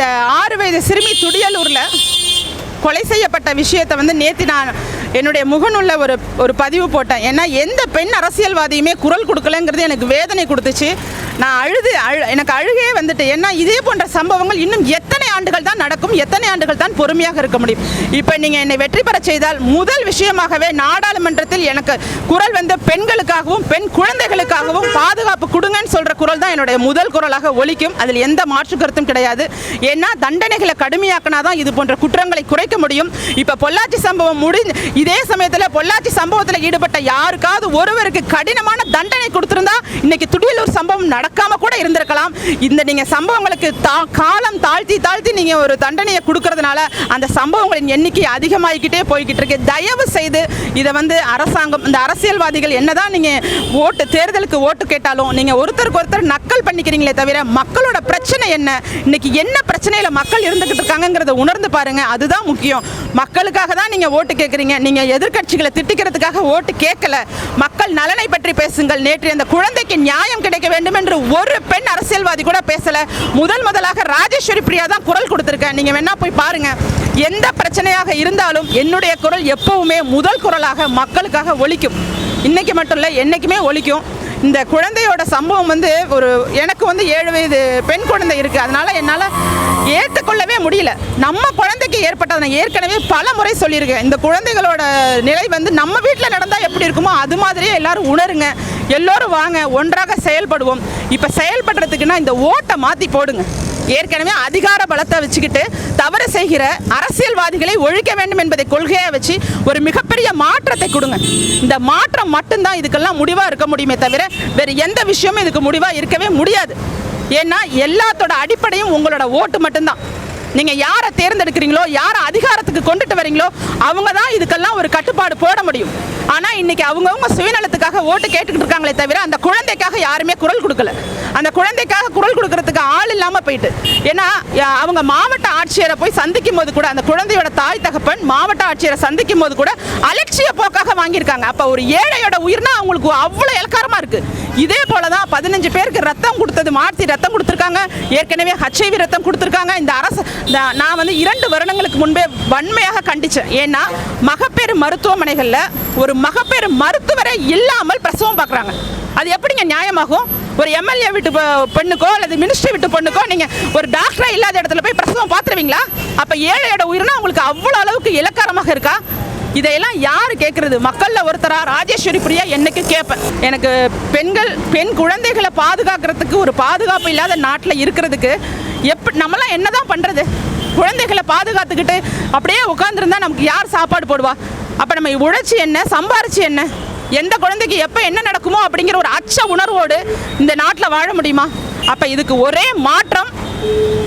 இந்த ஆறு வயது சிறுமி துடியலூரில் கொலை செய்யப்பட்ட விஷயத்தை வந்து நேற்று நான் என்னுடைய முகநூலில் ஒரு ஒரு பதிவு போட்டேன். ஏன்னா எந்த பெண் அரசியல்வாதியுமே குரல் கொடுக்கலங்கிறது எனக்கு வேதனை கொடுத்துச்சு. நான் அழுது அழு எனக்கு அழுகே வந்துட்டு ஏன்னா இதே போன்ற சம்பவங்கள் இன்னும் எத்தனை ஆண்டுகள் தான் நடக்கும் எத்தனை ஆண்டுகள் தான் பொறுமையாக இருக்க முடியும். இப்போ நீங்கள் என்னை வெற்றி பெற செய்தால் முதல் விஷயமாகவே நாடாளுமன்றத்தில் எனக்கு குரல் வந்து பெண்களுக்காகவும் பெண் குழந்தைகளுக்காகவும் பாதுகாப்பு கொடுங்கன்னு சொல்கிற குரல் தான் என்னுடைய முதல் குரலாக ஒலிக்கும். அதில் எந்த மாற்று கருத்தும் கிடையாது. ஏன்னா தண்டனைகளை கடுமையாக்கினா தான் இது போன்ற குற்றங்களை குறைக்க முடியும். இப்போ பொள்ளாச்சி சம்பவம் முடிஞ்சு இதே சமயத்தில் பொள்ளாச்சி சம்பவத்தில் ஈடுபட்ட யாருக்காவது ஒருவருக்கு கடினமான தண்டனை கொடுத்திருந்தா இன்னைக்கு துடியலூர் சம்பவம் நடக்காம கூட இருந்திருக்கலாம். இந்த நீங்க சம்பவங்களுக்கு தா காலம் தாழ்த்தி தாழ்த்தி நீங்க ஒரு தண்டனையை கொடுக்கறதுனால அந்த சம்பவங்களின் எண்ணிக்கை அதிகமாகிக்கிட்டே போய்கிட்டு இருக்கு. தயவு செய்து இதை வந்து அரசாங்கம் இந்த அரசியல்வாதிகள் என்னதான் நீங்க ஓட்டு தேர்தலுக்கு ஓட்டு கேட்டாலும் நீங்க ஒருத்தருக்கு ஒருத்தர் நக்கல் பண்ணிக்கிறீங்களே தவிர மக்களோட பிரச்சனை என்ன? இன்னைக்கு என்ன பிரச்சனையில மக்கள் இருந்துகிட்டு இருக்காங்கிறத உணர்ந்து பாருங்க. அதுதான் முக்கியம். மக்களுக்காக தான் நீங்க ஓட்டு கேட்குறீங்க நீங்க எதிர்க்கட்சிகளை திட்டிக்கிறதுக்காக ஓட்டு கேட்கல. மக்கள் நலனை பற்றி பேசுங்கள். நேற்று அந்த குழந்தைக்கு நியாயம் கிடைக்க வேண்டும் என்று ஒரு பெண் அரசியல்வாதி கூட பேசல. முதல் முதலாக ராஜேஸ்வரி பிரியா தான் குரல் கொடுத்துருக்கேன். நீங்க வேணா போய் பாருங்க. எந்த பிரச்சனையாக இருந்தாலும் என்னுடைய குரல் எப்பவுமே முதல் குரலாக மக்களுக்காக ஒழிக்கும் இன்னைக்கு மட்டும் இல்லை என்னைக்குமே ஒழிக்கும் இந்த குழந்தையோட சம்பவம் வந்து ஒரு எனக்கு வந்து ஏழு வயது பெண் குழந்தை இருக்குது அதனால் என்னால் ஏற்றுக்கொள்ளவே முடியல. நம்ம குழந்தைக்கு ஏற்பட்டதை நான் ஏற்கனவே பல முறை சொல்லியிருக்கேன். இந்த குழந்தைகளோட நிலை வந்து நம்ம வீட்டில் நடந்தால் எப்படி இருக்குமோ அது மாதிரியே எல்லாரும் உணருங்க. எல்லோரும் வாங்க ஒன்றாக செயல்படுவோம். இப்போ செயல்படுறதுக்குன்னா இந்த ஓட்டை மாற்றி போடுங்க. ஏற்கனவே அதிகார பலத்தை வச்சுக்கிட்டு தவறு செய்கிற அரசியல்வாதிகளை ஒழிக்க வேண்டும் என்பதை கொள்கையை வச்சு ஒரு மிகப்பெரிய மாற்றத்தை கொடுங்க. இந்த மாற்றம் மட்டும்தான் இதுக்கெல்லாம் முடிவாக இருக்க முடியுமே தவிர வேறு எந்த விஷயமும் இதுக்கு முடிவாக இருக்கவே முடியாது. ஏன்னா எல்லாத்தோட அடிப்படையும் உங்களோட ஓட்டு மட்டும்தான். நீங்கள் யாரை தேர்ந்தெடுக்கிறீங்களோ யாரை அதிகாரத்துக்கு கொண்டுட்டு வரீங்களோ அவங்க தான் இதுக்கெல்லாம் ஒரு கட்டுப்பாடு போட முடியும். ஆனால் இன்னைக்கு அவங்கவுங்க சுயநலத்துக்காக ஓட்டு கேட்டுக்கிட்டு இருக்காங்களே தவிர அந்த குழந்தைக்காக யாருமே குரல் கொடுக்கல. அந்த குழந்தைக்காக குரல் கொடுக்கறதுக்கு ஆள் இல்லாமல் போயிட்டு. ஏன்னா அவங்க மாவட்ட ஆட்சியரை போய் சந்திக்கும் போது கூட அந்த குழந்தையோட தாய் தகப்பன் மாவட்ட ஆட்சியரை சந்திக்கும் போது கூட அலட்சிய போக்காக வாங்கியிருக்காங்க. அப்போ ஒரு ஏழையோட உயிர்னா அவங்களுக்கு அவ்வளோ இலக்காரமாக இருக்கு. இதே போல தான் பதினஞ்சு பேருக்கு ரத்தம் கொடுத்தது மாற்றி ரத்தம் கொடுத்துருக்காங்க. ஏற்கனவே ஹச்ஐவி ரத்தம் கொடுத்துருக்காங்க. இந்த அரசு நான் வந்து இரண்டு வருடங்களுக்கு முன்பே வன்மையாக கண்டிச்சேன். ஏன்னா மகப்பேறு மருத்துவமனைகளில் ஒரு மகப்பேறு மருத்துவரே இல்லாமல் பிரசவம் பார்க்குறாங்க அது எப்படிங்க நியாயமாகும்? ஒரு எம்எல்ஏ வீட்டு பெண்ணுக்கோ அல்லது மினிஸ்ட்ரி வீட்டு பொண்ணுக்கோ நீங்கள் ஒரு டாக்டரா இல்லாத இடத்துல போய் பிரசவம் பார்த்துருவீங்களா அப்போ ஏழையோட உயிர்னா உங்களுக்கு அவ்வளோ அளவுக்கு இலக்காரமாக இருக்கா? இதையெல்லாம் யார் கேட்குறது மக்களில் ஒருத்தரா ராஜேஸ்வரி பிரியா என்னைக்கு கேட்பேன் எனக்கு பெண்கள் பெண் குழந்தைகளை பாதுகாக்கிறதுக்கு ஒரு பாதுகாப்பு இல்லாத நாட்டில் இருக்கிறதுக்கு எப்படி என்ன என்னதான் பண்ணுறது குழந்தைகளை பாதுகாத்துக்கிட்டு அப்படியே உட்காந்துருந்தா நமக்கு யார் சாப்பாடு போடுவா? அப்போ நம்ம உழைச்சி என்ன சம்பாரிச்சு என்ன? எந்த குழந்தைக்கு எப்போ என்ன நடக்குமோ அப்படிங்கிற ஒரு அச்ச உணர்வோடு இந்த நாட்டில் வாழ முடியுமா? அப்போ இதுக்கு ஒரே மாற்றம்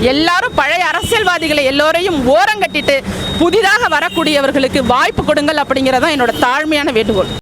எல்லாரும் பழைய அரசியல்வாதிகளை எல்லோரையும் ஓரங்கட்டிட்டு புதிதாக வரக்கூடியவர்களுக்கு வாய்ப்பு கொடுங்கள் அப்படிங்கிறதான் என்னோட தாழ்மையான வேண்டுகோள்.